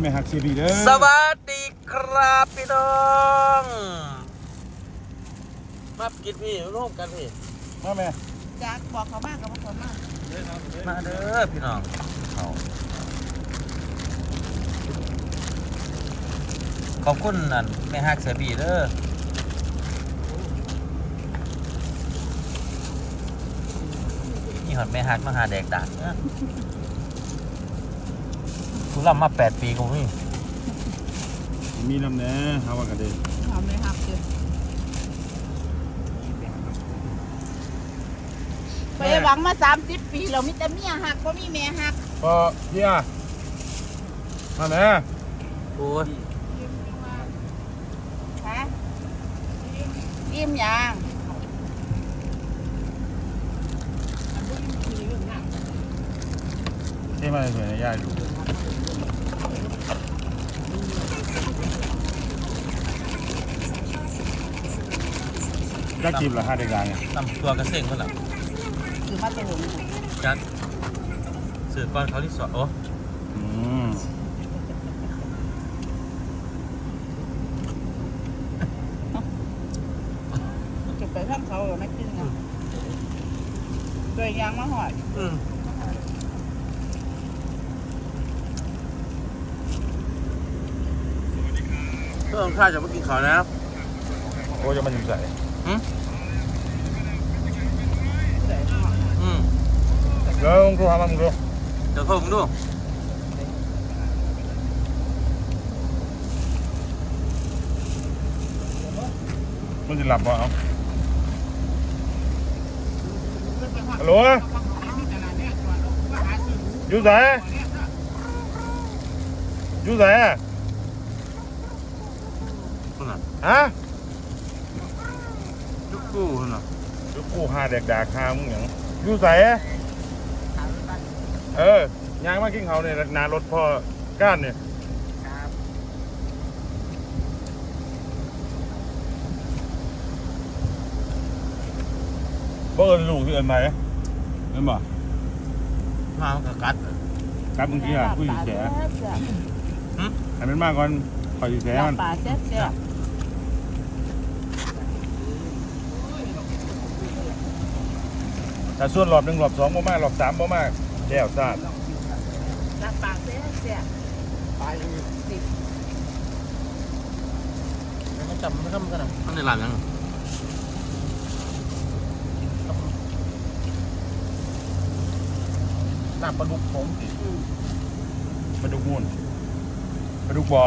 ไม่หักเสียบีเด้อสวัสดีครับพี่น้องมากินพี่ร่วมกันพี่มาแม่จักบอกเขาบ้างกับเขามากมาเด้อพี่น้องเขาขอบคุณนั่นแม่ฮักเสือบีเด้อนี่หอดแม่ฮักมาหาแดกดักนะ กูรับมาแปดปีกูนี่มีน้ำแหน่หาว่ากันเด้อทำเลยครับเจอไปหวังมาสามสิบปีเรามีแต่เมียหักก็มีแม่หักพอเฮียมาแม่โอ้ยฮะอิ่มยังที่มาสวยๆย่าดู จักจีบเหรอฮะเด็กดังเนี่ยตำตัวกระเซ็งก็หรอคือมาตะหงจัดสื่อก่อนเขาที่สอนโอ้อืมจะไปข้างเขาหรือไม่กินนะตัวยางมาหอดอืมเพิ่มข้าจะมากินข้าวนะโอ้จะมันอยู่ใส่ อืมผู้ใดเนาะอืมเดี๋ยวมึงดูหามามึงดูเดี๋ยวโทรมึงดูมันจะหลับบ่เอาฮัลโหลอยู่ไหนอยู่ไหนคุณน่ะฮะยุกกู้คุณน่ะอยู่กูหาแดกดากหามึงหยังอยู่ไหนเออย่างมากินเขาเนี่ยหนารถพ่อก้านเนี่ยครับบ่เอินลูกที่เอินไหนเอินบ่มามันก็กัดครับมึงกี้อะกูอยู่แฉแซ่บให้มันมากก่อนคอยอยู่แฉๆมันปลาแซ่บ แซ่บแต่ส่วนรอบหนึ่งรอบสองบ่มากรอบสามบ่มากแก้วซาดลาบปลาแซ่บแซ่บปลาอยู่สิบมันจำไม่ทำกันนะมันในร้านยังน้ำปลาดุกผมสิปลาดุกมูนปลาดุกบอ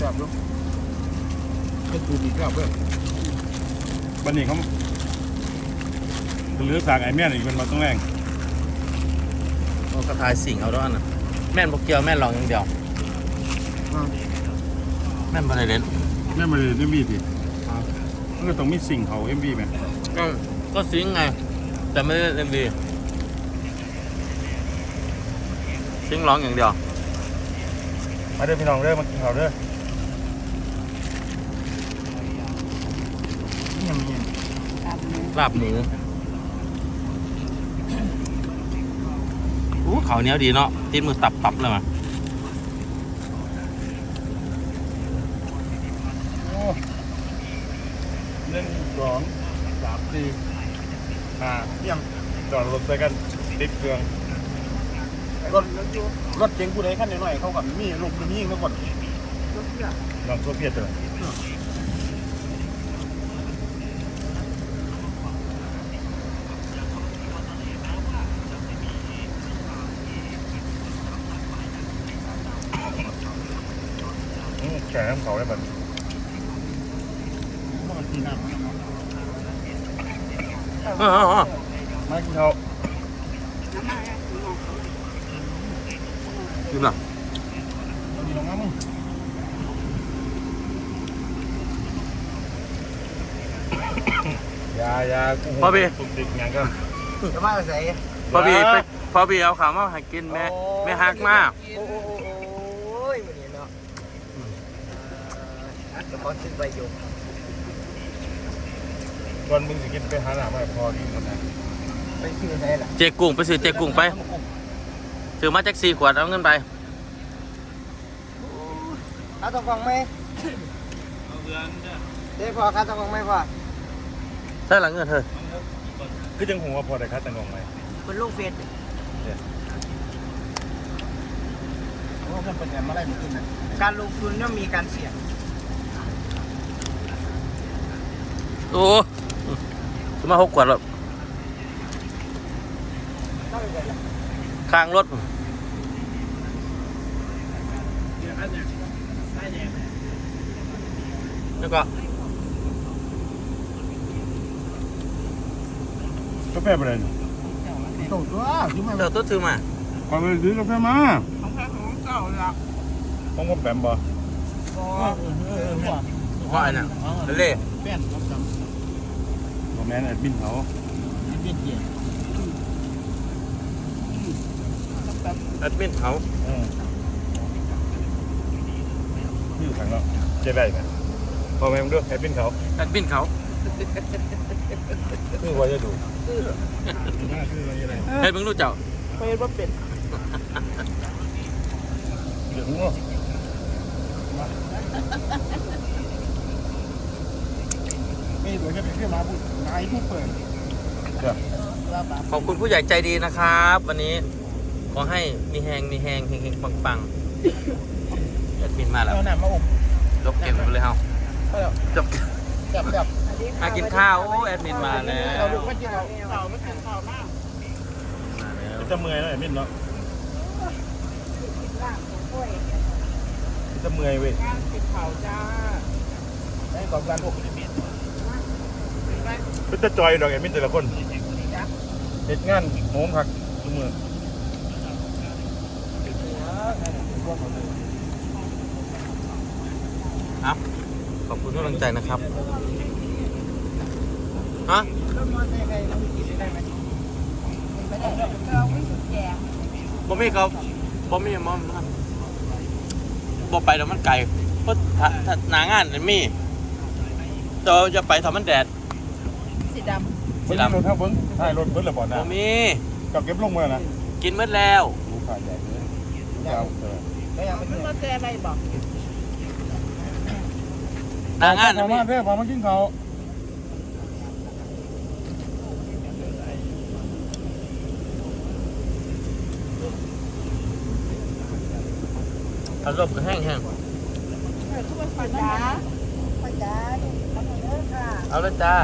จับลูกเป็น ตูดีครับเพื่อนบันนี้เขาเหลือสากไอ้แม่นอีกเป็นมาต้องแรงเอากระทายสิ่งเอาด้วยอันน่ะแม่นบกเกียวแม่นลองอย่างเดียว แม่นบะไรเล่นแม่มาเลยเอ็มบีสิมันก็ต้องมีสิ่งเขาเอ็มบีไหมก็ก็ซิงไง แต่ไม่ได้เล่นดีซิงร้องอย่างเดียวมาเด้อพี่น้องเด้อมากินเขาวเด้อ นี่ยังมีลาบหมูลาบหมูอู้เขาวเหนี้ยวดีเนาะตีนมือตับตับเลยมั้ยโอ้หนึ่งสองสามสี่ห้าเที่ยงจอดรถใส่กันติดเครื่องรถรถเก๋งผู้ใดขั้นหน่อยๆเขากับมีลูกมียิงเขาก่อนลองโซเฟียตเลย แข่น้ำเขาได้บัดมันทีน้ำเออเออเออมากินเขาวดูหน่ะมีลงน้ำมึงอยาอยากูพ่อพี่สุกติกอย่างกันจะมาใส่พ่อพี่ไปพ่อพี่เอาข่าวมาให้กินแม่แม่ฮักมาก โอ้โอ้ยมันนี่เนาะ จะขอซื้อใบหยกก่อนมึงสิกินไปหาหน้ามาพอกินกันนะไปซื้อได้ล่ะเจกุ้งไปซื้อเจกุ้งไปซื้อมาจากสี่ขวดเอาเงินไปข้าต้องฟังไหมเด้พอข้าต้องฟังไหมพ่อใช่หลังเงินเธอคือจังหัวพอได้คัดแต่งงไหมเป็นลูกเฟสเพราะว่ามันเป็นแอมอะไรมันกินน่ะการลงทุนย่อมมีการเสี่ยง โอ้ซื้อมาหกขวดแล้วข้างรถแล้วก็กาแฟอะไรเนี่ยโตตัวคือมันเดี๋ยวตัวซื้อมาก่อนไปซื้อกาแฟมาของแค่ของเก่าละต้องพ่อแปมบ่ก็เออเออว่ะว่าไอ้น่ะเล่แป้นครับจบ่ แม่นแอดมินเขาำเป็นเกียร์แอดมินเขาอืมชื่อขังเนาะเจ๊ได้ไหมพอแม่มึงด้วยแอดมินเขาแอดมินเขาคือว่าจะดูคืออะไรให้เบิ่งรู้เจ้าไปว่าเป็นเดี๋ยวงอ ไม่เหมือนกับที่มาพูดนายผู้เปิดว่าแบบขอบคุณผู้ใหญ่ใจดีนะครับ วันนี้ขอให้มีแหงมีแหงเฮงๆปังๆแอดมินมาแล้วเอาหน้ามาอบจบเกมไปเลยเฮาจบจับจับมากินข้าวโอ้แอดมินมาแล้วเราลูกไม่กินเราเก่าไม่กินเก่ามากมาแล้วจะเมื่อยเนาะแอดมินเนาะจะเมื่อยเว้ยงานกินเข่าจ้าได้กองการพว กก็จะจอยดอกแอดมินแต่ละคนเฮ็ดงานโหมคักทุกมือครับขอบคุณทุกกำลังใจนะครับ ฮะรถมอเตอร์ไซค์เราขี่ได้ไหมเราไม่สุดแจงบ่มีเขาบ่มีมอมบ่ไปแล้วมันไกลเพราะถ้าหนางานนี่มีแต่จะไปทำมันแดด สีดเบิ่งรถครับเบิ่งถ่ายรถเบิ่งแล้วบ่นะบ่มีกับเก็บลงมานะกินหมดแล้ว ลูกค้าใหญ่เลยยาวเออก็ยังไม่ำมันมาแจอะไรบอกหนางานพอนี่มีมาเด้อพอมากินข้าวอารมณ์ก็แห้งทุกคนปัญญาปัญญาทำเยอะค่ะๆเอาเลยจ้า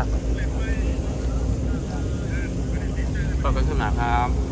ขอบคุณสนาครับ